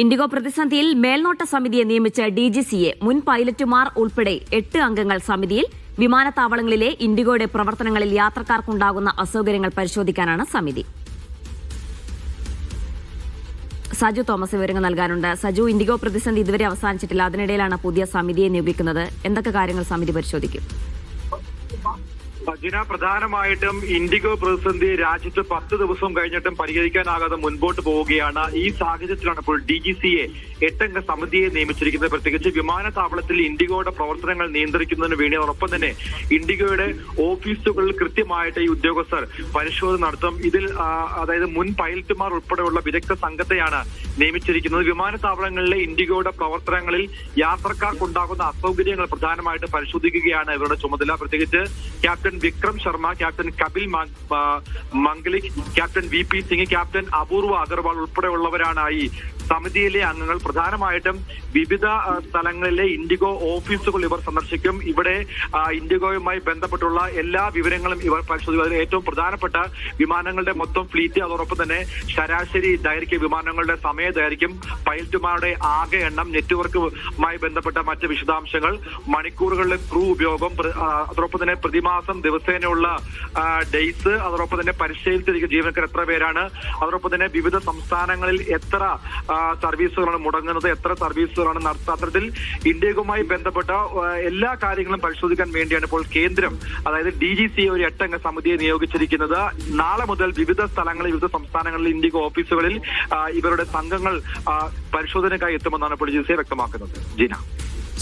IndiGo പ്രതിസന്ധിയിൽ മേൽനോട്ട സമിതിയെ നിയമിച്ച ഡി ജി സിയെ മുൻ പൈലറ്റുമാർ ഉൾപ്പെടെ എട്ട് അംഗങ്ങൾ സമിതിയിൽ വിമാനത്താവളങ്ങളിലെ ഇൻഡിഗോയുടെ പ്രവർത്തനങ്ങളിൽ യാത്രക്കാർക്കുണ്ടാകുന്ന അസൗകര്യങ്ങൾ പരിശോധിക്കാനാണ് സമിതി. സജു തോമസ് വിവരങ്ങൾ നൽകാനുണ്ട്. സജു ഇൻഡിഗോ പ്രതിസന്ധി ഇതുവരെ അവസാനിച്ചിട്ടില്ല. അതിനിടയിലാണ് പുതിയ സമിതിയെ നിയോഗിക്കുന്നത്. എന്തൊക്കെ കാര്യങ്ങൾ സമിതി പരിശോധിക്കും? സജിന പ്രധാനമായിട്ടും ഇൻഡിഗോ പ്രതിസന്ധി രാജ്യത്ത് പത്ത് ദിവസം കഴിഞ്ഞിട്ടും പരിഹരിക്കാനാകാതെ മുൻപോട്ട് പോവുകയാണ്. ഈ സാഹചര്യത്തിലാണ് ഇപ്പോൾ ഡി ജി സിയെ എട്ടംഗ സമിതിയെ നിയമിച്ചിരിക്കുന്നത്. പ്രത്യേകിച്ച് വിമാനത്താവളത്തിൽ ഇൻഡിഗോയുടെ പ്രവർത്തനങ്ങൾ നിയന്ത്രിക്കുന്നതിന് വേണ്ടി അതോടൊപ്പം തന്നെ ഇൻഡിഗോയുടെ ഓഫീസുകളിൽ കൃത്യമായിട്ട് ഈ ഉദ്യോഗസ്ഥർ പരിശോധന നടത്തും. ഇതിൽ അതായത് മുൻ പൈലറ്റുമാർ ഉൾപ്പെടെയുള്ള വിദഗ്ധ സംഘത്തെയാണ് നിയമിച്ചിരിക്കുന്നത്. വിമാനത്താവളങ്ങളിലെ ഇൻഡിഗോയുടെ പ്രവർത്തനങ്ങളിൽ യാത്രക്കാർക്കുണ്ടാകുന്ന അസൗകര്യങ്ങൾ പ്രധാനമായിട്ട് പരിശോധിക്കുകയാണ് ഇവരുടെ ചുമതല. പ്രത്യേകിച്ച് captain Vikram Sharma captain Kapil Manglik captain V P Singh captain Apoorva Agarwal ഉൾപ്പെടെയുള്ളവരാണ് ഈ സമിതിയിലെ അംഗങ്ങൾ. പ്രധാനമായിട്ടും വിവിധ സ്ഥലങ്ങളിലെ ഇൻഡിഗോ ഓഫീസുകൾ ഇവർ സന്ദർശിക്കും. ഇവിടെ ഇൻഡിഗോയുമായി ബന്ധപ്പെട്ടുള്ള എല്ലാ വിവരങ്ങളും ഇവർ പരിശോധിക്കും. ഏറ്റവും പ്രധാനപ്പെട്ട വിമാനങ്ങളുടെ മൊത്തം ഫ്ലീറ്റ് അതോടൊപ്പം തന്നെ ശരാശരി ദൈർഘ്യ വിമാനങ്ങളുടെ സമയ ദൈർഘ്യം പൈലറ്റുമാരുടെ ആകെ എണ്ണം നെറ്റ്വർക്കുമായി ബന്ധപ്പെട്ട മറ്റ് വിശദാംശങ്ങൾ മണിക്കൂറുകളിലെ ക്രൂ ഉപയോഗം അതോടൊപ്പം തന്നെ പ്രതിമാസം ദിവസേനയുള്ള ഡേയ്സ് അതോടൊപ്പം തന്നെ പരിശീലിച്ചിരിക്കുന്ന ജീവനക്കാർ എത്ര പേരാണ് അതോടൊപ്പം തന്നെ വിവിധ സംസ്ഥാനങ്ങളിൽ എത്ര സർവീസുകളാണ് മുടങ്ങുന്നത് എത്ര സർവീസുകളാണ് നടത്താത്തതിൽ ഇന്ത്യയുമായി ബന്ധപ്പെട്ട എല്ലാ കാര്യങ്ങളും പരിശോധിക്കാൻ വേണ്ടിയാണ് ഇപ്പോൾ കേന്ദ്രം അതായത് ഡി ജി സി ഒരു എട്ടംഗ സമിതിയെ നിയോഗിച്ചിരിക്കുന്നത്. നാളെ മുതൽ വിവിധ സ്ഥലങ്ങളിൽ വിവിധ സംസ്ഥാനങ്ങളിൽ ഇന്ത്യയ്ക്ക് ഓഫീസുകളിൽ ഇവരുടെ സംഘങ്ങൾ പരിശോധനയ്ക്കായി എത്തുമെന്നാണ് ഇപ്പോൾ ജി സി വ്യക്തമാക്കുന്നത്. ജീന.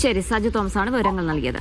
ശരി സജു തോമസ് ആണ് വിവരങ്ങൾ നൽകിയത്.